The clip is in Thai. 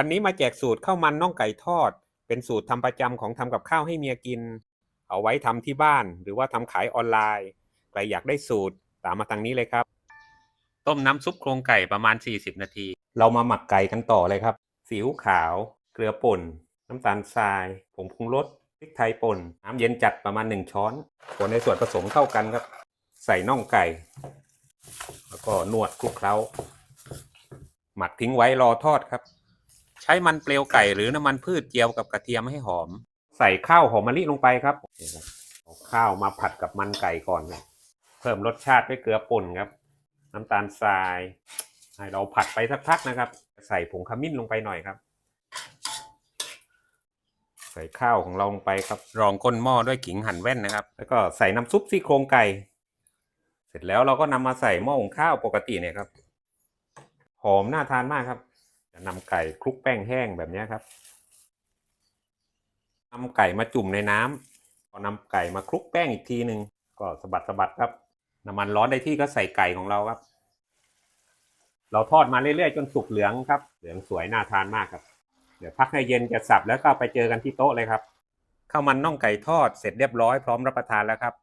วันนี้มาแจกสูตรข้าวมันน่องไก่ทอด เป็นสูตรทำประจำของทำกับข้าวให้เมียกิน เอาไว้ทำที่บ้านหรือว่าทำขายออนไลน์ใครอยากได้สูตรตามมาทางนี้เลยครับ ต้มน้ำซุปโครงไก่ประมาณ 40 นาที เรามาหมักไก่กันต่อเลยครับซีอิ๊วขาว เกลือป่น น้ำตาลทรายผงปรุงรสพริกไทยป่น น้ำเย็นจัดประมาณ 1 ช้อนคนในส่วนผสมเข้ากันครับ ใส่น่องไก่ แล้วก็นวดคลุกเคล้า หมักทิ้งไว้รอทอดครับใช้มันเปลวไก่หรือน้ำมันพืชเจียวกับกระเทียมให้หอม ใส่ข้าวหอมมะลิลงไปครับเอาข้าวมาผัดกับมันไก่ก่อนนะเพิ่มรสชาติด้วยเกลือป่นครับ น้ำตาลทรายให้เราผัดไปสักพักนะครับ ใส่ผงขมิ้นลงไปหน่อยครับ ใส่ข้าวของเราลงไปครับรองก้นหม้อด้วยขิงหั่นแว่นนะครับ แล้วก็ใส่น้ำซุปซี่โครงไก่ เสร็จแล้วเราก็นำมาใส่หม้อหุงข้าวปกติเนี่ยครับ หอมน่าทานมากครับจะ นำไก่คลุกแป้งแห้งแบบนี้ครับนำไก่มาจุ่มในน้ำพอนำไก่มาคลุกแป้งอีกทีหนึ่งก็สะบัดสะบัดครับ น้ำมันร้อนได้ที่ก็ใส่ไก่ของเราครับ เราทอดมาเรื่อยๆจนสุกเหลืองครับ เหลืองสวยน่าทานมากครับ เดี๋ยวพักให้เย็นจะสับแล้วก็ไปเจอกันที่โต๊ะเลยครับข้าวมันน่องไก่ทอดเสร็จเรียบร้อยพร้อมรับประทานแล้วครับ